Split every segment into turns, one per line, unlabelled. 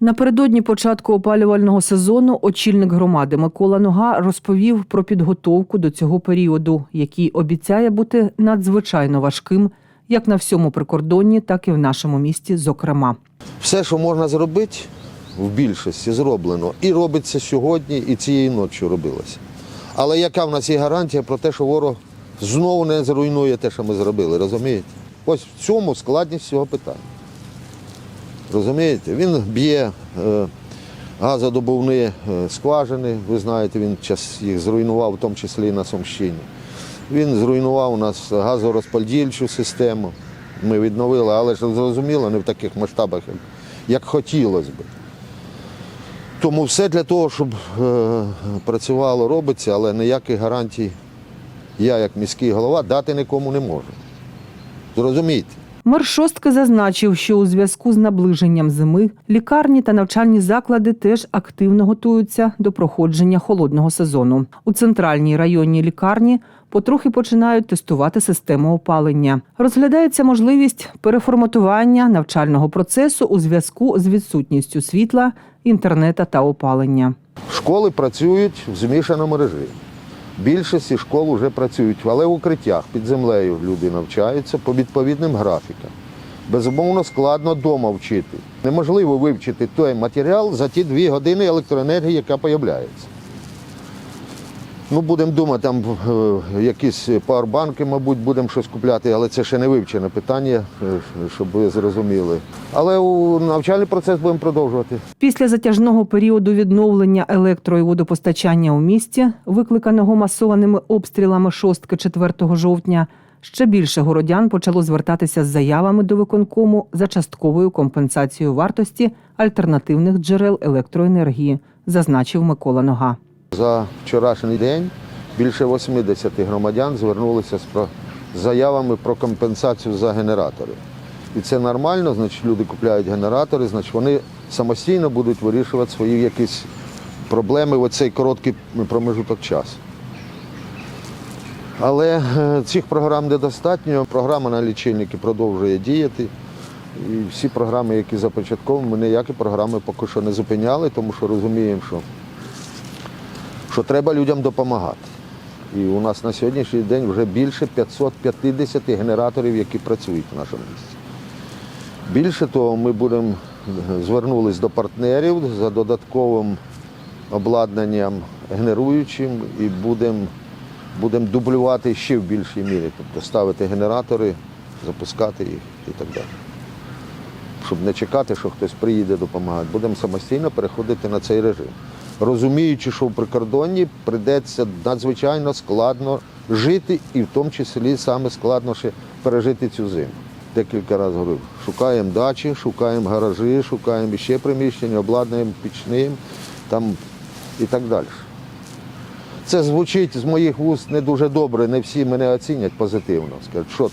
Напередодні початку опалювального сезону очільник громади Микола Нога розповів про підготовку до цього періоду, який обіцяє бути надзвичайно важким як на всьому прикордонні, так і в нашому місті, зокрема.
Все, що можна зробити, в більшості зроблено. І робиться сьогодні, і цієї ночі робилося. Але яка в нас є гарантія про те, що ворог знову не зруйнує те, що ми зробили, розумієте? Ось в цьому складність цього питання. Розумієте? Він б'є е, газодобувні е, скважини, ви знаєте, він їх зруйнував, в тому числі і на Сумщині. Він зруйнував у нас газорозподільчу систему. Ми відновили, але ж зрозуміло, не в таких масштабах, як, хотілося б. Тому все для того, щоб е, працювало, робиться, але ніяких гарантій я, як міський голова, дати нікому не можу. Зрозумійте.
Мер шостки зазначив, що у зв'язку з наближенням зими лікарні та навчальні заклади теж активно готуються до проходження холодного сезону. У центральній районній лікарні потрохи починають тестувати систему опалення. Розглядається можливість переформатування навчального процесу у зв'язку з відсутністю світла, інтернета та опалення.
Школи працюють в змішаному режимі. Більшості школ вже працюють, але в укриттях під землею люди навчаються по відповідним графікам. Безумовно, складно вдома вчити. Неможливо вивчити той матеріал за ті дві години електроенергії, яка з'являється. Ну, будемо думати, там е, якісь пауербанки, мабуть, будемо щось купляти, але це ще не вивчене питання, е, щоб ви зрозуміли. Але у навчальний процес будемо продовжувати.
Після затяжного періоду відновлення електро і водопостачання у місті, викликаного масованими обстрілами шостки 4 жовтня, ще більше городян почало звертатися з заявами до виконкому за частковою компенсацією вартості альтернативних джерел електроенергії, зазначив Микола Нога.
За вчорашній день більше 80 громадян звернулися з заявами про компенсацію за генератори. І це нормально, значить люди купляють генератори, значить вони самостійно будуть вирішувати свої якісь проблеми в цей короткий промежуток часу. Але е, цих програм недостатньо. Програма на лічильники продовжує діяти. І всі програми, які започатковані, ми ніякі програми поки що не зупиняли, тому що розуміємо, що що треба людям допомагати. І у нас на сьогоднішній день вже більше 550 генераторів, які працюють в нашому місті. Більше того, ми будемо звернулись до партнерів за додатковим обладнанням генеруючим і будемо будем дублювати ще в більшій мірі, тобто ставити генератори, запускати їх і так далі. Щоб не чекати, що хтось приїде допомагати, будемо самостійно переходити на цей режим розуміючи, що в прикордонні прийдеться надзвичайно складно жити, і в тому числі саме складно ще пережити цю зиму. Декілька разів говорив, шукаємо дачі, шукаємо гаражі, шукаємо ще приміщення, обладнуємо пічним там і так далі. Це звучить з моїх вуст не дуже добре, не всі мене оцінять позитивно. Скажуть, що?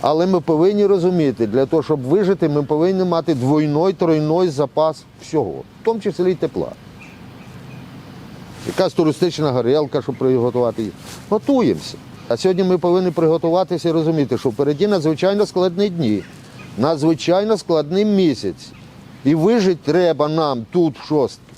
Але ми повинні розуміти, для того, щоб вижити, ми повинні мати двойной, тройной запас всього, в тому числі й тепла. Якась туристична горілка, щоб приготувати її. Готуємося. А сьогодні ми повинні приготуватися і розуміти, що впереді надзвичайно складні дні, надзвичайно складний місяць. І вижити треба нам тут, в шостки.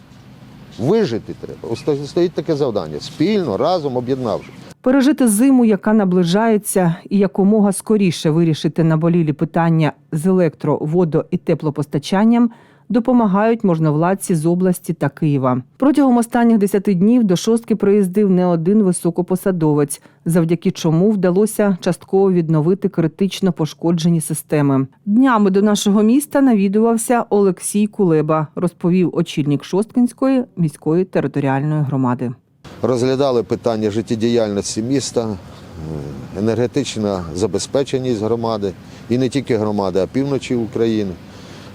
Вижити треба. Стоїть таке завдання. Спільно, разом, об'єднавшись.
Пережити зиму, яка наближається, і якомога скоріше вирішити наболілі питання з електро, водо і теплопостачанням допомагають можновладці з області та Києва. Протягом останніх 10 днів до шостки приїздив не один високопосадовець, завдяки чому вдалося частково відновити критично пошкоджені системи. Днями до нашого міста навідувався Олексій Кулеба, розповів очільник Шосткинської міської територіальної громади.
Розглядали питання життєдіяльності міста, енергетична забезпеченість громади і не тільки громади, а півночі України.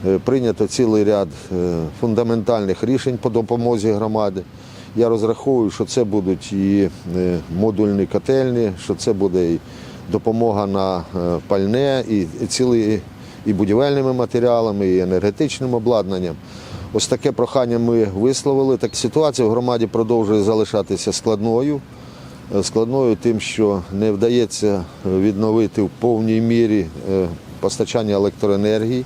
Е, Прийнято цілий ряд е, фундаментальних рішень по допомозі громади. Я розраховую, що це будуть і е, модульні котельні, що це буде і допомога на пальне, і цілий і будівельними матеріалами, і енергетичним обладнанням. Ось таке прохання ми висловили. Так ситуація в громаді продовжує залишатися складною. Складною тим, що не вдається відновити в повній мірі постачання електроенергії.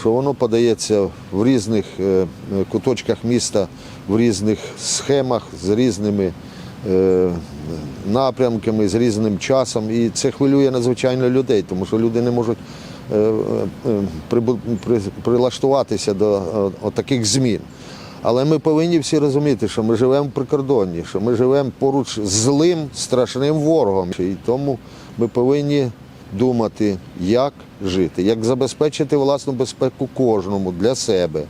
Що воно подається в різних е, е, куточках міста, в різних схемах з різними е, напрямками, з різним часом. І це хвилює надзвичайно людей, тому що люди не можуть прилаштуватися до таких змін. Але ми повинні всі розуміти, що ми живемо в прикордонні, що ми живемо поруч з злим, страшним ворогом. І тому ми повинні думати, як жити, як забезпечити власну безпеку кожному для себе,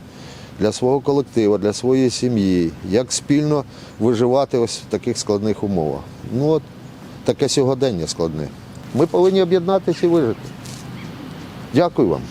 для свого колективу, для своєї сім'ї, як спільно виживати ось в таких складних умовах. Ну от таке сьогодення складне. Ми повинні об'єднатися і вижити. Дякую вам.